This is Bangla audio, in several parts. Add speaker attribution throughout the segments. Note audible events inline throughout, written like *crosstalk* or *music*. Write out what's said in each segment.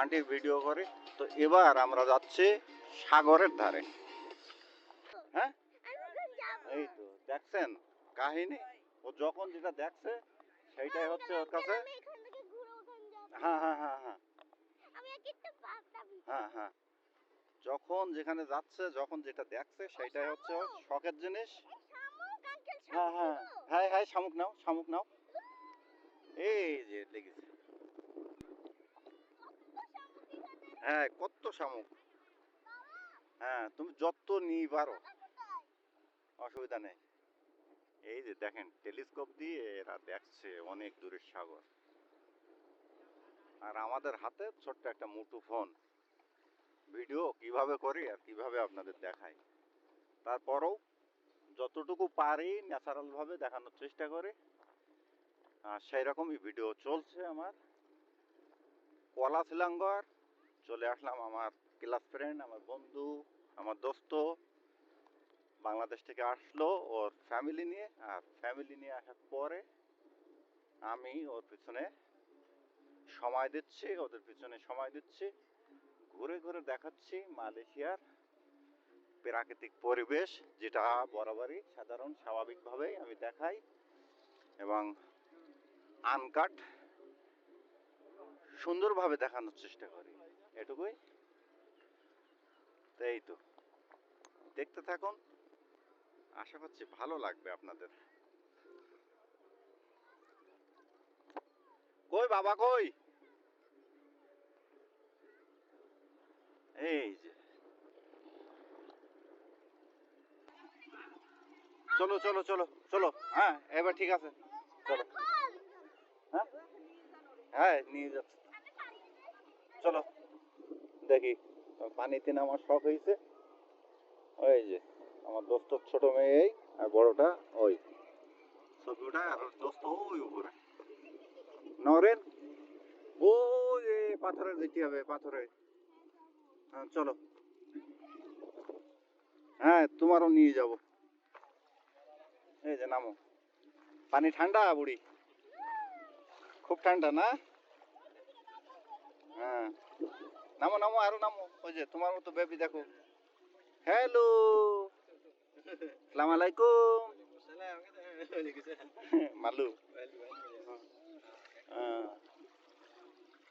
Speaker 1: আন্টির ভিডিও করে, তো এবার আমরা যাচ্ছি সাগরের ধারে। হ্যাঁ? এই তো, দেখছেন কাহিনী? ও যখন যেটা দেখছে, সেইটাই হচ্ছে ওর কাছে। হ্যাঁ হ্যাঁ হ্যাঁ হ্যাঁ। হ্যাঁ হ্যাঁ। যখন যেখানে যাচ্ছে, যখন যেটা দেখছে সেটাই হচ্ছে শখের জিনিস। হ্যাঁ হ্যাঁ। হ্যাঁ হ্যাঁ শামুক নাও শামুক নাও। এই যে লেগেছে হ্যাঁ কত শামুক। হ্যাঁ তুমি যত নিয়ে পারো। অসুবিধা নেই। এই যে দেখেন, টেলিস্কোপ দিয়ে এরা দেখছে অনেক দূরের সাগর। আর আমাদের হাতে ছোট্ট একটা মুঠো ফোন। ভিডিও কীভাবে করি আর কীভাবে আপনাদের দেখাই। তারপরেও যতটুকু পারি ন্যাচারাল ভাবে দেখানোর চেষ্টা করি। আর সেই রকমই ভিডিও চলছে আমার। কলা শিলাঙ্গর চলে আসলাম আমার ক্লাস ফ্রেন্ড, আমার বন্ধু, আমার দোস্ত। বাংলাদেশ থেকে আসলো ওর ফ্যামিলি নিয়ে। আর ফ্যামিলি নিয়ে আসার পরে আমি ওর পিছনে সময় দিচ্ছি, ওদের পিছনে সময় দিচ্ছি। ঘুরে ঘুরে দেখাচ্ছি মালয়েশিয়ার প্রাকৃতিক পরিবেশ, যেটা বরাবরই সাধারণ, স্বাভাবিকভাবেই আমি দেখাই। এবং আনকাট সুন্দরভাবে দেখানোর চেষ্টা করি। এটুকুই? তো এই তো দেখতে থাকুন। আশা করছি ভালো লাগবে আপনাদের। কই বাবা, কই? এই যে। চলো চলো চলো চলো। হ্যাঁ এবার ঠিক আছে। চলো। হ্যাঁ? হ্যাঁ নিয়ে যাচ্ছি। চলো। দেখি পানিতে নামার শখ হয়েছে ওই যে আমার দোস্ত ছোট মেয়ে এই আর বড়টা ওই। আর দোস্ত ওই উপরে। নরেন? ও যে পাথরে যেতে হবে পাথরে। হ্যাঁ চলো। হ্যাঁ তোমারও নিয়ে যাব। এই যে নামো। পানি ঠান্ডা বুড়ি? খুব ঠান্ডা না? হ্যাঁ। নামো নামো, আরও নামো। ওই যে, তোমার মতো বেবি দেখো। হ্যালো সালাম আলাইকুম। মালু। হ্যাঁ।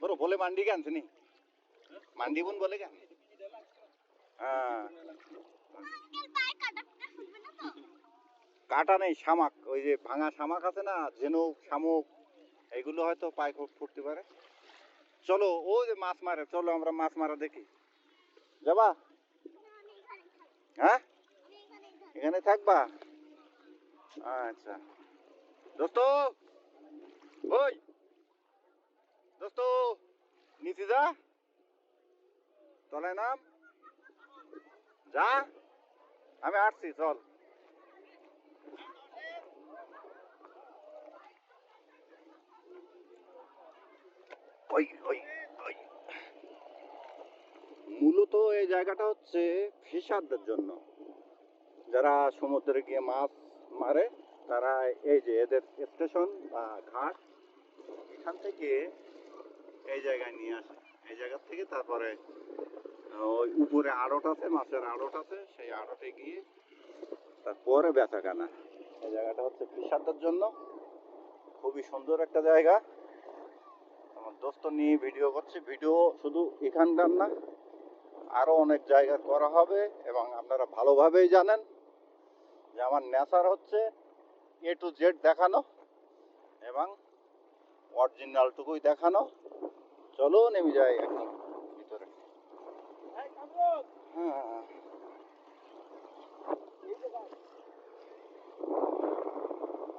Speaker 1: বড় বলে মান্ডি গান শুনি। মান্ডি বোন বলে গান। হ্যাঁ। কাটা নেই শামাক ওই যে ভাঙা শামাক আছে না ঝিনুক শামুক এগুলো হয়তো পায়ে ফুটতে পারে। চলো ওই যে মাছ মারে, চলো আমরা মাছ মারা দেখি। যাবা? হ্যাঁ? এখানে থাকবা? আচ্ছা। দোস্ত! ওই! দোস্ত! নিচে যা। তলায় নাম। যা। আমি আসছি, চল। মূলত এই জায়গাটা হচ্ছে ফিশারদের জন্য। যারা সমুদ্রে গিয়ে মাছ মারে, তারা এই যে এদের স্টেশন বা ঘাট, এখান থেকে এই জায়গায় নিয়ে আসে। এই জায়গা থেকে তারপরে ওই উপরে আড়ট আছে, মাছের আড়ট আছে, সেই আড়টে গিয়ে তারপরে বেচা কেনা এই জায়গাটা হচ্ছে ফিশারদের জন্য। খুবই সুন্দর একটা জায়গা। দোস্ত নিয়ে ভিডিও করছি। ভিডিও শুধু এখানকার না আরও অনেক জায়গা করা হবে এবং আপনারা ভালোভাবেই জানেন যে আমার নেচার হচ্ছে এ টু জেড দেখানো এবং অরিজিনালটুকুই দেখানো। চলো নেমে যাই একদম ভিতরে। হ্যাঁ।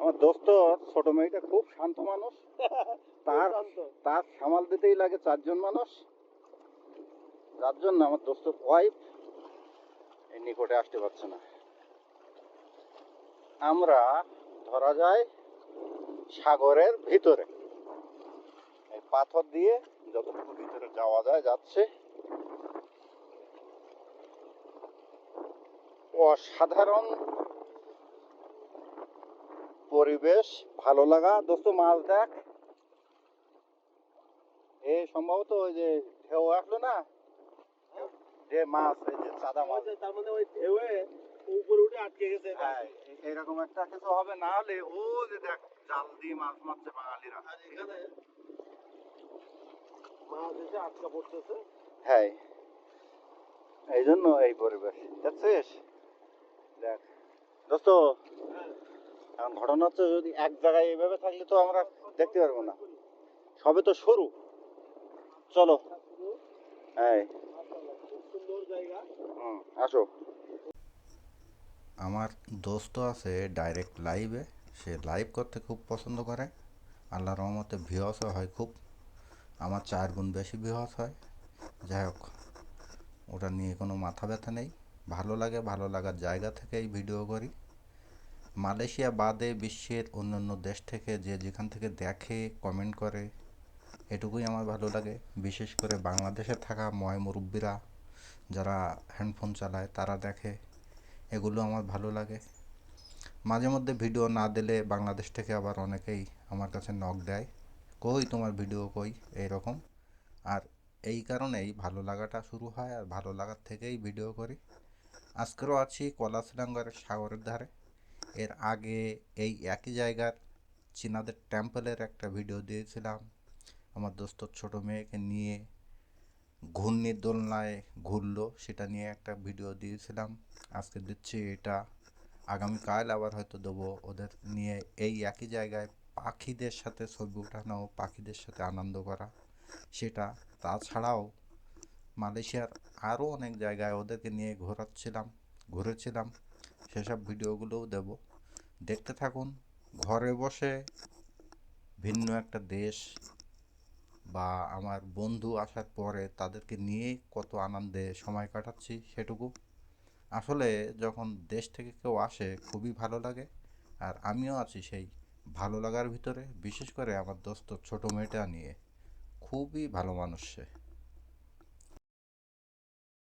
Speaker 1: আমার দোস্ত ছোট মেয়েটা খুব শান্ত মানুষ। *laughs* তার তার সামাল দিতেই লাগে চারজন মানুষ। যার জন্য আমার দোস্ত ওয়াইফ এই নিকটে আসতে পারছে না। আমরা ধরা যায় সাগরের ভিতরে। এই পাথর দিয়ে যতটুকু ভিতরে যাওয়া যায় যাচ্ছে। অসাধারণ পরিবেশ ভালো লাগা। দোস্ত মাছ দেখ। এ সম্ভবত ওই যে ঢেউ আসলো না? যে মাছ এই যে সাদা মাছ।
Speaker 2: তার মানে ওই ঢেউয়ে উপরে উঠে আটকে গেছে।
Speaker 1: হ্যাঁ এরকম একটা কিছু হবে না হলে ও যে দেখ জাল দিয়ে মাছ মারছে বাঙালিরা।
Speaker 2: এখানে মাছ এসে আটকা পড়তেছে।
Speaker 1: হ্যাঁ এই জন্য এই পরিবেশ। দেখছিস? দেখ। দোস্ত এখন ঘটনা হচ্ছে যদি এক জায়গায় এইভাবে থাকলে তো আমরা দেখতে পারব না। সবে তো সরু। চলো। হ্যাঁ আসো। আমার দোস্ত আছে ডাইরেক্ট লাইভে সে লাইভ করতে খুব পছন্দ করে। আল্লাহ রহমতে ভিউসও হয় খুব। আমার চার গুণ বেশি ভিউস হয়। যাই হোক, ওটা নিয়ে কোনো মাথা ব্যথা নেই। ভালো লাগে, ভালো লাগার জায়গা থেকেই ভিডিও করি। মালয়েশিয়া বাদে বিশ্বের অন্যান্য দেশ থেকে যে যেখান থেকে দেখে কমেন্ট করে, এটুকুই আমার ভালো লাগে। বিশেষ করে বাংলাদেশে থাকা ময় মুরব্বীরা, যারা হ্যান্ডফোন চালায়, তারা দেখে। এগুলো আমার ভালো লাগে। মাঝে মধ্যে ভিডিও না দিলে বাংলাদেশ থেকে আবার অনেকেই আমার কাছে নক দেয়। কই তোমার ভিডিও কই? এইরকম। আর এই কারণেই ভালো লাগাটা শুরু হয়, আর ভালো লাগার থেকেই ভিডিও করি। আজকেরও আছি কলাসডাঙ্গার সাগরের ধারে। এর আগে এই একই জায়গার চীনাদের টেম্পলের একটা ভিডিও দিয়েছিলাম। আমার দোস্ত ছোট মেয়েকে নিয়ে ঘূর্ণির দোলনায় ঘুরলো, সেটা নিয়ে একটা ভিডিও দিয়েছিলাম। আজকে দিচ্ছি এটা। আগামীকাল আবার হয়তো দেবো ওদের নিয়ে এই একই জায়গায় পাখিদের সাথে ছবি ওঠানো, পাখিদের সাথে আনন্দ করা, সেটা। তাছাড়াও মালয়েশিয়ার আরও অনেক জায়গায় ওদেরকে নিয়ে ঘোরাচ্ছিলাম, ঘুরেছিলাম। সেসব ভিডিওগুলোও দেব। দেখতে থাকুন, ঘরে বসে ভিন্ন একটা দেশ বা আমার বন্ধু আসার পরে তাদেরকে নিয়ে কত আনন্দে সময় কাটাচ্ছি সেটুকু। আসলে যখন দেশ থেকে কেউ আসে, খুবই ভালো লাগে। আর আমিও আছি সেই ভালো লাগার ভিতরে, বিশেষ করে আমার দোস্ত ছোটো মেয়েটা নিয়ে। খুবই ভালো মানুষ সে।